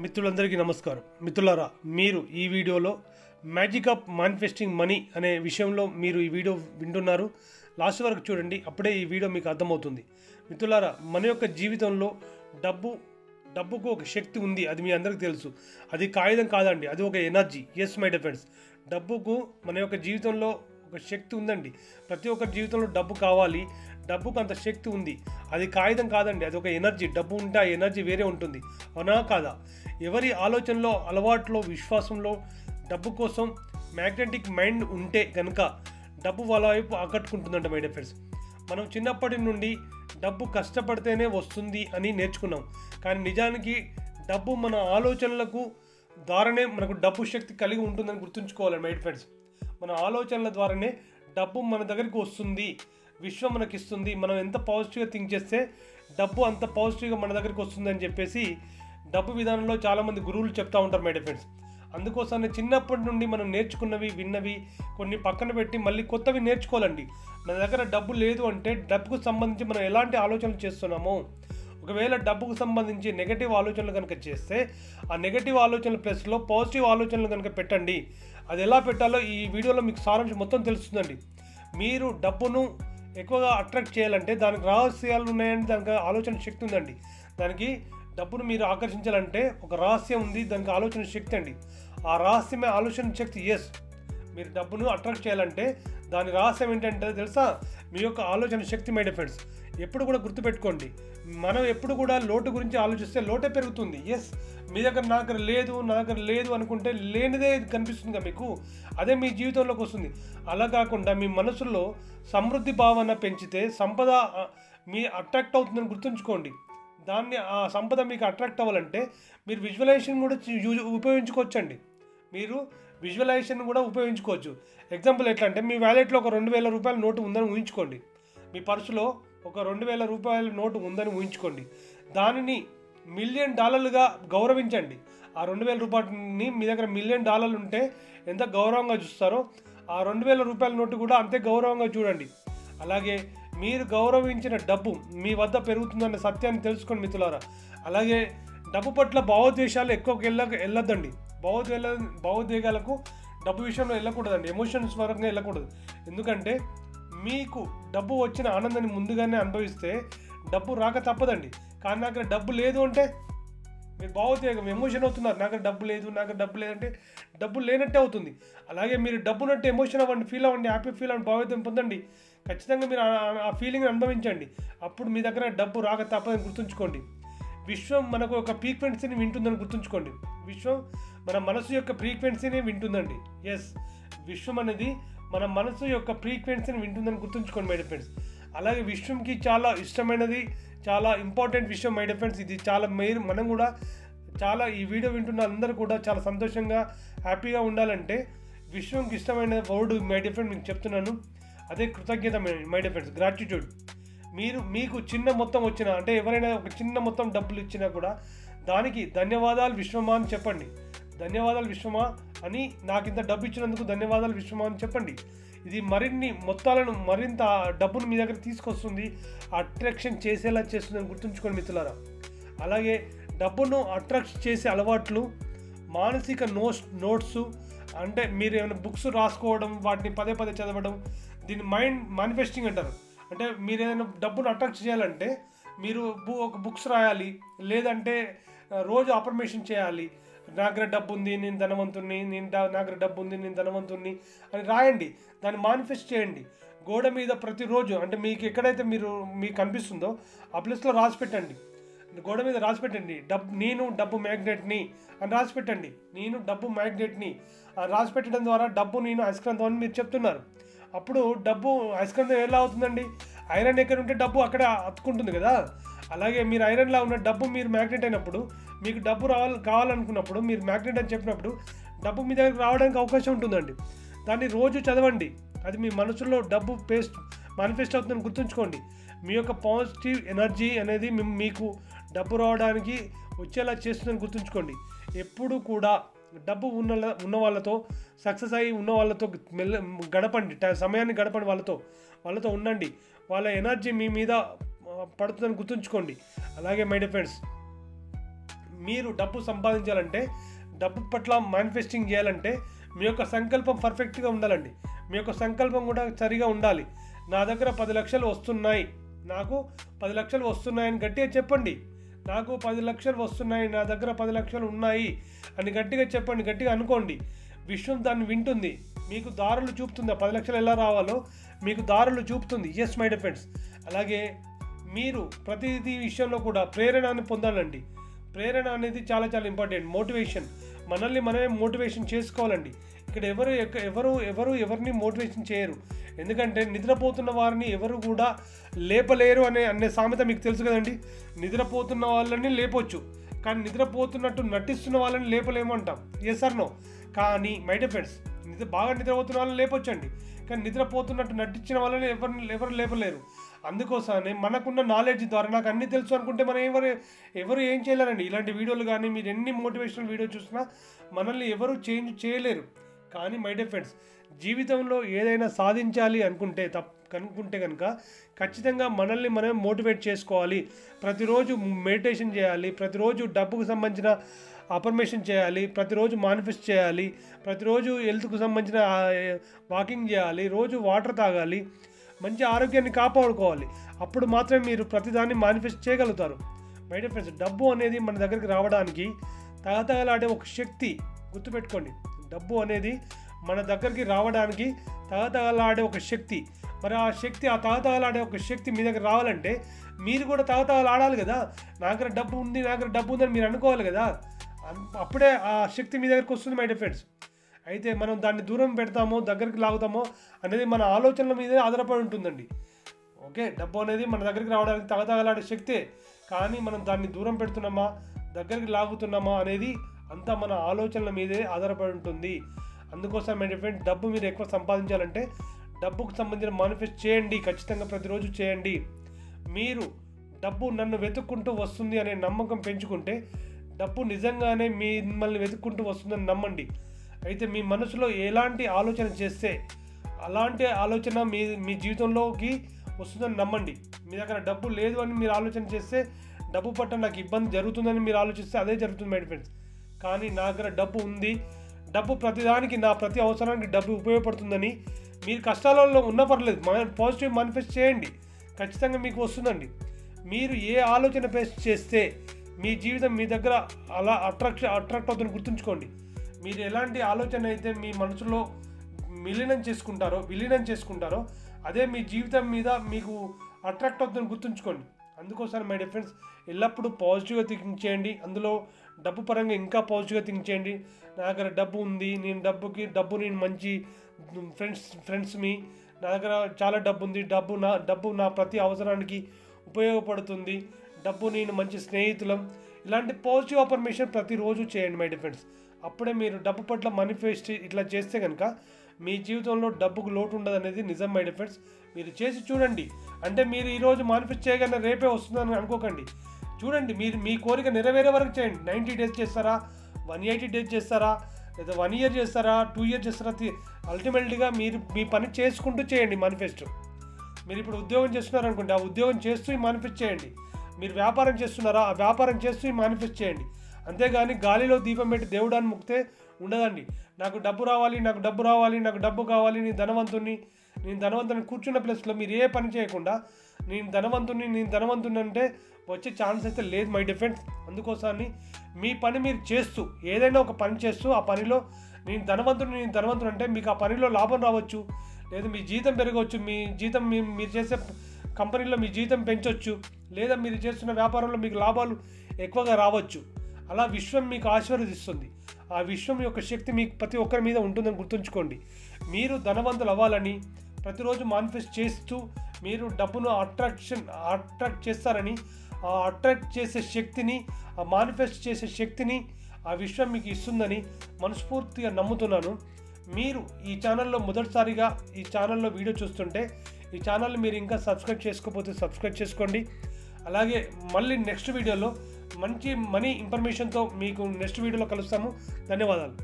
మిత్రులందరికీ నమస్కారం. మిత్రులారా మీరు ఈ వీడియోలో మ్యాజిక్ ఆఫ్ మానిఫెస్టింగ్ మనీ అనే విషయంలో మీరు ఈ వీడియో వింటున్నారు. లాస్ట్ వరకు చూడండి అప్పుడే ఈ వీడియో మీకు అర్థమవుతుంది. మిత్రులారా మన యొక్క జీవితంలో డబ్బు డబ్బుకు ఒక శక్తి ఉంది అది మీ అందరికీ తెలుసు. అది కాగితం కాదండి అది ఒక ఎనర్జీ. ఎస్ మై డిఫెండ్స్ డబ్బుకు మన యొక్క జీవితంలో ఒక శక్తి ఉందండి. ప్రతి ఒక్కరి జీవితంలో డబ్బు కావాలి డబ్బుకు అంత శక్తి ఉంది. అది కాగితం కాదండి. అది ఒక ఎనర్జీ. డబ్బు ఉంటే ఆ ఎనర్జీ వేరే ఉంటుంది. అవునా కాదా? ఎవరి ఆలోచనలో అలవాట్లో విశ్వాసంలో డబ్బు కోసం మ్యాగ్నెటిక్ మైండ్ ఉంటే కనుక డబ్బు వాళ్ళ వైపు ఆకట్టుకుంటుందంట మై ఫ్రెండ్స్. మనం చిన్నప్పటి నుండి డబ్బు కష్టపడితేనే వస్తుంది అని నేర్చుకున్నాం. కానీ నిజానికి డబ్బు మన ఆలోచనలకు ద్వారానే మనకు డబ్బు శక్తి కలిగి ఉంటుందని గుర్తుంచుకోవాలి మై ఫ్రెండ్స్. మన ఆలోచనల ద్వారానే డబ్బు మన దగ్గరికి వస్తుంది. విశ్వం మనకి ఇస్తుంది మనం ఎంత పాజిటివ్గా థింక్ చేస్తే డబ్బు అంత పాజిటివ్గా మన దగ్గరికి వస్తుందని చెప్పేసి డబ్బు విధానంలో చాలామంది గురువులు చెప్తా ఉంటారు మై ఫ్రెండ్స్ అందుకోసమే చిన్నప్పటి నుండి మనం నేర్చుకున్నవి విన్నవి కొన్ని పక్కన పెట్టి మళ్ళీ కొత్తవి నేర్చుకోవాలండి. మన దగ్గర డబ్బు లేదు అంటే డబ్బుకు సంబంధించి మనం ఎలాంటి ఆలోచనలు చేస్తున్నామో ఒకవేళ డబ్బుకు సంబంధించి నెగటివ్ ఆలోచనలు కనుక చేస్తే ఆ నెగటివ్ ఆలోచనల ప్లస్లో పాజిటివ్ ఆలోచనలు కనుక పెట్టండి. అది ఎలా పెట్టాలో ఈ వీడియోలో మీకు సారాంశం మొత్తం తెలుస్తుందండి. మీరు డబ్బును ఎక్కువగా అట్రాక్ట్ చేయాలంటే దానికి రహస్యాలు ఉన్నాయని దానికి ఆలోచన శక్తి ఉందండి. దానికి డబ్బును మీరు ఆకర్షించాలంటే ఒక రహస్యం ఉంది దానికి ఆలోచన శక్తి అండి. ఆ రహస్యమే ఆలోచన శక్తి ఎస్ మీరు డబ్బును అట్రాక్ట్ చేయాలంటే దాని రహస్యం ఏంటంటే తెలుసా? మీ యొక్క ఆలోచన శక్తి మై డిఫెండ్స్ ఎప్పుడు కూడా గుర్తుపెట్టుకోండి. మనం ఎప్పుడు కూడా లోటు గురించి ఆలోచిస్తే లోటే పెరుగుతుంది. ఎస్ మీ దగ్గర నా దగ్గర లేదు నా దగ్గర లేదు అనుకుంటే లేనిదే కనిపిస్తుంది కదా మీకు. అదే మీ జీవితంలోకి వస్తుంది. అలా కాకుండా మీ మనసులో సమృద్ధి భావన పెంచితే సంపద మీ అట్రాక్ట్ అవుతుందని గుర్తుంచుకోండి. దాన్ని ఆ సంపద మీకు అట్రాక్ట్ అవ్వాలంటే మీరు విజువలైజేషన్ కూడా యూజ్ ఉపయోగించుకోవచ్చండి. మీరు విజువలైజేషన్ కూడా ఉపయోగించుకోవచ్చు. ఎగ్జాంపుల్ ఎట్లా అంటే మీ వ్యాలెట్లో ఒక రెండు వేల రూపాయల నోటు ఉందని ఊహించుకోండి. మీ పర్సులో ఒక రెండు వేల రూపాయల నోటు ఉందని ఊహించుకోండి. దానిని మిలియన్ డాలర్లుగా గౌరవించండి. ఆ రెండు వేల రూపాయలని మీ దగ్గర మిలియన్ డాలర్లు ఉంటే ఎంత గౌరవంగా చూస్తారో ఆ రెండు వేల రూపాయల నోటు కూడా అంతే గౌరవంగా చూడండి. అలాగే మీరు గౌరవించిన డబ్బు మీ వద్ద పెరుగుతుందన్న సత్యాన్ని తెలుసుకోండి మిత్రులారా. అలాగే డబ్బు పట్ల భావోద్వేషాలు ఎక్కువ వెళ్ళ వెళ్ళొద్దండి. భావోద్వేల భావోద్వేగాలకు డబ్బు విషయంలో వెళ్ళకూడదండి. ఎమోషన్స్ పరంగా వెళ్ళకూడదు. ఎందుకంటే మీకు డబ్బు వచ్చిన ఆనందాన్ని ముందుగానే అనుభవిస్తే డబ్బు రాక తప్పదండి. కానీ నాకు డబ్బు లేదు అంటే మీరు భావోద్వేగం ఎమోషన్ అవుతున్నారు. నాకు డబ్బు లేదు నాకు డబ్బు లేదంటే డబ్బు లేనట్టే అవుతుంది. అలాగే మీరు డబ్బునట్టు ఎమోషన్ అవ్వండి ఫీల్ అవ్వండి హ్యాపీ ఫీల్ అవ్వండి భావోద్వేగం పొందండి. ఖచ్చితంగా మీరు ఆ- ఆ ఫీలింగ్ అనుభవించండి. అప్పుడు మీ దగ్గర డబ్బు రాక తప్పదని గుర్తుంచుకోండి. విశ్వం మనకు ఒక ఫ్రీక్వెన్సీని వింటుందని గుర్తుంచుకోండి. విశ్వం మన మనసు యొక్క ఫ్రీక్వెన్సీని వింటుందండి. ఎస్ విశ్వం అనేది మన మనసు యొక్క ఫ్రీక్వెన్సీని వింటుందని గుర్తుంచుకోండి మై ఫ్రెండ్స్ అలాగే విశ్వంకి చాలా ఇష్టమైనది చాలా ఇంపార్టెంట్ విషయం మై ఫ్రెండ్స్ ఇది చాలా మీరు మనం కూడా చాలా ఈ వీడియో వింటున్న అందరూ కూడా చాలా సంతోషంగా హ్యాపీగా ఉండాలంటే విశ్వంకి ఇష్టమైన వర్డ్ మై ఫ్రెండ్ మీకు చెప్తున్నాను. అదే కృతజ్ఞత మై ఫ్రెండ్స్ గ్రాటిట్యూడ్ మీరు మీకు చిన్న మొత్తం వచ్చిన అంటే ఎవరైనా ఒక చిన్న మొత్తం డబ్బులు ఇచ్చినా కూడా దానికి ధన్యవాదాలు విశ్వమా అని చెప్పండి. ధన్యవాదాలు విశ్వమా అని నాకు ఇంత డబ్బు ఇచ్చినందుకు ధన్యవాదాలు విశ్వమా అని చెప్పండి. ఇది మరిన్ని మొత్తాలను మరింత డబ్బును మీ దగ్గర తీసుకొస్తుంది అట్రాక్షన్ చేసేలా చేస్తుందని గుర్తుంచుకోండి మిత్రులారా. అలాగే డబ్బును అట్రాక్ట్ చేసే అలవాట్లు మానసిక నోట్స్ నోట్స్ అంటే మీరు ఏమైనా బుక్స్ రాసుకోవడం వాటిని పదే పదే చదవడం దీన్ని మైండ్ మేనిఫెస్టింగ్ అంటారు. అంటే మీరు ఏదైనా డబ్బును అట్రాక్ట్ చేయాలంటే మీరు బు- ఒక బుక్స్ రాయాలి లేదంటే రోజు అఫర్మేషన్ చేయాలి. నా దగ్గర డబ్బు ఉంది నేను ధనవంతుణ్ణి నేను నా దగ్గర డబ్బు ఉంది నేను ధనవంతుణ్ణి అని రాయండి. దాన్ని మానిఫెస్ట్ చేయండి. గోడ మీద ప్రతిరోజు అంటే మీకు ఎక్కడైతే మీరు మీకు కనిపిస్తుందో ఆ ప్లేస్లో రాసి పెట్టండి. గోడ మీద రాసి పెట్టండి. డబ్బు నేను డబ్బు మ్యాగ్నెట్ని అని రాసి పెట్టండి. నేను డబ్బు మ్యాగ్నెట్ని రాసి పెట్టడం ద్వారా డబ్బు నేను అయస్కాంతం అని మీరు చెప్తున్నారు. అప్పుడు డబ్బు అయస్కాంతం ఎలా అవుతుందండి? ఐరన్ ఎక్కడ ఉంటే డబ్బు అక్కడ అతుకుంటుంది కదా? అలాగే మీరు ఐరన్లా ఉన్న డబ్బు మీరు మ్యాగ్నెట్ అయినప్పుడు మీకు డబ్బు రావాలి కావాలనుకున్నప్పుడు మీరు మ్యాగ్నెట్ అని చెప్పినప్పుడు డబ్బు మీ దగ్గరికి రావడానికి అవకాశం ఉంటుందండి. దాన్ని రోజు చదవండి. అది మీ మనసులో డబ్బు పేస్ట్ మేనిఫెస్ట్ అవుతుందని గుర్తుంచుకోండి. మీ యొక్క పాజిటివ్ ఎనర్జీ అనేది మీకు డబ్బు రావడానికి వచ్చేలా చేస్తుందని గుర్తుంచుకోండి. ఎప్పుడు కూడా డబ్బు ఉన్న ఉన్న వాళ్ళతో సక్సెస్ అయ్యి ఉన్న వాళ్ళతో మెల్ల గడపండి ట- సమయాన్ని గడపండి వాళ్ళతో. వాళ్ళతో ఉండండి. వాళ్ళ ఎనర్జీ మీ మీద పడుతుందని గుర్తుంచుకోండి. అలాగే మై డియర్ ఫ్రెండ్స్ మీరు డబ్బు సంపాదించాలంటే డబ్బు పట్ల మేనిఫెస్టింగ్ చేయాలంటే మీ యొక్క సంకల్పం పర్ఫెక్ట్గా ఉండాలండి. మీ యొక్క సంకల్పం కూడా సరిగా ఉండాలి. నా దగ్గర పది లక్షలు వస్తున్నాయి. నాకు పది లక్షలు వస్తున్నాయని గట్టిగా చెప్పండి. నాకు పది లక్షలు వస్తున్నాయి నా దగ్గర పది లక్షలు ఉన్నాయి అని గట్టిగా చెప్పండి గట్టిగా అనుకోండి. విశ్వం దాన్ని వింటుంది. మీకు దారులు చూపుతుంది. పది లక్షలు ఎలా రావాలో మీకు దారులు చూపుతుంది. ఎస్ మై డిఫెండ్స్ అలాగే మీరు ప్రతిదీ విషయంలో కూడా ప్రేరణని పొందాలండి. ప్రేరణ అనేది చాలా చాలా ఇంపార్టెంట్ మోటివేషన్ మనల్ని మనమే మోటివేషన్ చేసుకోవాలండి. ఇక్కడ ఎవరు ఎక్క- ఎవరు ఎవరు ఎవరిని మోటివేషన్ చేయరు. ఎందుకంటే నిద్రపోతున్న వారిని ఎవరు కూడా లేపలేరు అనే అనే సామెత మీకు తెలుసు కదండి. నిద్రపోతున్న వాళ్ళని లేపొచ్చు. కానీ నిద్రపోతున్నట్టు నటిస్తున్న వాళ్ళని లేపలేము అంటాం. ఎస్ ఆర్ నో కానీ మై ఫ్రెండ్స్ నిద్ర బాగా నిద్రపోతున్న వాళ్ళని లేపొచ్చండి. కానీ నిద్రపోతున్నట్టు నటించిన వాళ్ళని ఎవరు ఎవరు లేపలేరు. అందుకోసమే మనకున్న నాలెడ్జ్ ద్వారా నాకు అన్నీ తెలుసు అనుకుంటే మనం ఎవరు ఎవరు ఏం చేయలేరండి. ఇలాంటి వీడియోలు కానీ మీరు ఎన్ని మోటివేషనల్ వీడియో చూసినా మనల్ని ఎవరు చేంజ్ చేయలేరు. కానీ మై డియర్ ఫ్రెండ్స్ జీవితంలో ఏదైనా సాధించాలి అనుకుంటే తప్ప కనుక్కుంటే కనుక ఖచ్చితంగా మనల్ని మనం మోటివేట్ చేసుకోవాలి. ప్రతిరోజు మెడిటేషన్ చేయాలి. ప్రతిరోజు డబ్బుకు సంబంధించిన అఫర్మేషన్ చేయాలి ప్రతిరోజు మానిఫెస్ట్ చేయాలి ప్రతిరోజు హెల్త్కు సంబంధించిన వాకింగ్ చేయాలి రోజు వాటర్ తాగాలి మంచి ఆరోగ్యాన్ని కాపాడుకోవాలి. అప్పుడు మాత్రమే మీరు ప్రతిదాన్ని మానిఫెస్ట్ చేయగలుగుతారు. మై డియర్ ఫ్రెండ్స్ డబ్బు అనేది మన దగ్గరికి రావడానికి తగతగలాడే ఒక శక్తి గుర్తుపెట్టుకోండి. డబ్బు అనేది మన దగ్గరికి రావడానికి తగతగలాడే ఒక శక్తి. మరి ఆ శక్తి ఆ తగతగలాడే ఒక శక్తి మీ దగ్గర రావాలంటే మీరు కూడా తగతగలాడాలి కదా. నా దగ్గర డబ్బు ఉంది నా దగ్గర డబ్బు ఉందని మీరు అనుకోవాలి కదా. అప్పుడే ఆ శక్తి మీ దగ్గరికి వస్తుంది మై డిఫెండ్స్ అయితే మనం దాన్ని దూరం పెడతామో దగ్గరికి లాగుతామో అనేది మన ఆలోచనల మీదే ఆధారపడి ఉంటుందండి. ఓకే డబ్బు అనేది మన దగ్గరికి రావడానికి తగతగలాడే శక్తే. కానీ మనం దాన్ని దూరం పెడుతున్నామా దగ్గరికి లాగుతున్నామా అనేది అంతా మన ఆలోచనల మీదే ఆధారపడి ఉంటుంది. అందుకోసం మై ఫ్రెండ్ డబ్బు మీరు ఎక్కువ సంపాదించాలంటే డబ్బుకు సంబంధించిన మానిఫెస్ట్ చేయండి ఖచ్చితంగా ప్రతిరోజు చేయండి. మీరు డబ్బు నన్ను వెతుక్కుంటూ వస్తుంది అనే నమ్మకం పెంచుకుంటే డబ్బు నిజంగానే మిమ్మల్ని వెతుక్కుంటూ వస్తుందని నమ్మండి. అయితే మీ మనసులో ఎలాంటి ఆలోచన చేస్తే అలాంటి ఆలోచన మీ మీ జీవితంలోకి వస్తుందని నమ్మండి. మీ దగ్గర డబ్బు లేదు అని మీరు ఆలోచన చేస్తే డబ్బు పట్ల నాకు ఇబ్బంది జరుగుతుందని మీరు ఆలోచిస్తే అదే జరుగుతుంది మై ఫ్రెండ్స్ కానీ నా దగ్గర డబ్బు ఉంది. డబ్బు ప్రతిదానికి నా ప్రతి అవసరానికి డబ్బు ఉపయోగపడుతుందని మీరు కష్టాలలో ఉన్న పర్లేదు పాజిటివ్ మానిఫెస్ట్ చేయండి. ఖచ్చితంగా మీకు వస్తుందండి. మీరు ఏ ఆలోచన బేస్ చేస్తే మీ జీవితం మీ దగ్గర అలా అట్రాక్ట్ అట్రాక్ట్ అవుతుందని గుర్తుంచుకోండి. మీరు ఎలాంటి ఆలోచన అయితే మీ మనసులో విలీనం చేసుకుంటారో విలీనం చేసుకుంటారో అదే మీ జీవితం మీద మీకు అట్రాక్ట్ అవుతుందని గుర్తుంచుకోండి. అందుకోసం మై ఫ్రెండ్స్ ఎల్లప్పుడూ పాజిటివ్గా థింక్ చేయండి. అందులో డబ్బు పరంగా ఇంకా పాజిటివ్గా థింక్ చేయండి. నా దగ్గర డబ్బు ఉంది నేను డబ్బుకి డబ్బు నేను మంచి ఫ్రెండ్స్ ఫ్రెండ్స్ మీ నా దగ్గర చాలా డబ్బు ఉంది. డబ్బు నా డబ్బు నా ప్రతి అవసరానికి ఉపయోగపడుతుంది. డబ్బు నేను మంచి స్నేహితులం. ఇలాంటి పాజిటివ్ అఫర్మేషన్ ప్రతిరోజు చేయండి మై డిఫెండ్స్ అప్పుడే మీరు డబ్బు పట్ల మేనిఫెస్ట్ ఇట్లా చేస్తే కనుక మీ జీవితంలో డబ్బుకు లోటు ఉండదు అనేది నిజం మై డిఫెండ్స్ మీరు చేసి చూడండి. అంటే మీరు ఈరోజు మేనిఫెస్ట్ చేయగానే రేపే వస్తుందని అనుకోకండి. చూడండి మీరు మీ కోరిక నెరవేరే వరకు చేయండి. నైంటీ డేస్ చేస్తారా? వన్ ఎయిటీ డేస్ చేస్తారా? లేదా వన్ ఇయర్ చేస్తారా? టూ ఇయర్ చేస్తారా? అల్టిమేట్గా మీరు మీ పని చేసుకుంటూ చేయండి మేనిఫెస్టో మీరు ఇప్పుడు ఉద్యోగం చేస్తున్నారు అనుకోండి ఆ ఉద్యోగం చేస్తూ ఈ మేనిఫెస్ట్ చేయండి. మీరు వ్యాపారం చేస్తున్నారా? ఆ వ్యాపారం చేస్తూ మేనిఫెస్ట్ చేయండి. అంతేగాని గాలిలో దీపం పెట్టి దేవుడాన్ని ముక్తే ఉండదండి. నాకు డబ్బు రావాలి నాకు డబ్బు రావాలి నాకు డబ్బు కావాలి నేను ధనవంతుని నేను ధనవంతుని కూర్చున్న ప్లేస్లో మీరు ఏ పని చేయకుండా నేను ధనవంతుని నేను ధనవంతుని అంటే వచ్చే ఛాన్స్ అయితే లేదు మై డిఫెన్స్ అందుకోసాన్ని మీ పని మీరు చేస్తూ ఏదైనా ఒక పని చేస్తూ ఆ పనిలో నేను ధనవంతుని నేను ధనవంతుడు అంటే మీకు ఆ పనిలో లాభం రావచ్చు. లేదు మీ జీతం పెరగవచ్చు. మీ జీతం మీరు చేసే కంపెనీలో మీ జీతం పెంచవచ్చు లేదా మీరు చేస్తున్న వ్యాపారంలో మీకు లాభాలు ఎక్కువగా రావచ్చు. అలా విశ్వం మీకు ఆశీర్వదిస్తుంది. ఆ విశ్వం యొక్క శక్తి మీకు ప్రతి ఒక్కరి మీద ఉంటుందని గుర్తుంచుకోండి. మీరు ధనవంతులు అవ్వాలని ప్రతిరోజు మానిఫెస్ట్ చేస్తూ మీరు డబ్బును అట్రాక్షన్ అట్రాక్ట్ చేస్తారని ఆ అట్రాక్ట్ చేసే శక్తిని ఆ మానిఫెస్ట్ చేసే శక్తిని ఆ విశ్వం మీకు ఇస్తుందని మనస్ఫూర్తిగా నమ్ముతున్నాను. మీరు ఈ ఛానల్లో మొదటిసారిగా ఈ ఛానల్లో వీడియో చూస్తుంటే ఈ ఛానల్ మీరు ఇంకా సబ్స్క్రైబ్ చేసుకోకపోతే సబ్స్క్రైబ్ చేసుకోండి. అలాగే మళ్ళీ నెక్స్ట్ వీడియోలో మంచి మనీ ఇన్ఫర్మేషన్తో మీకు నెక్స్ట్ వీడియోలో కలుస్తాము. ధన్యవాదాలు.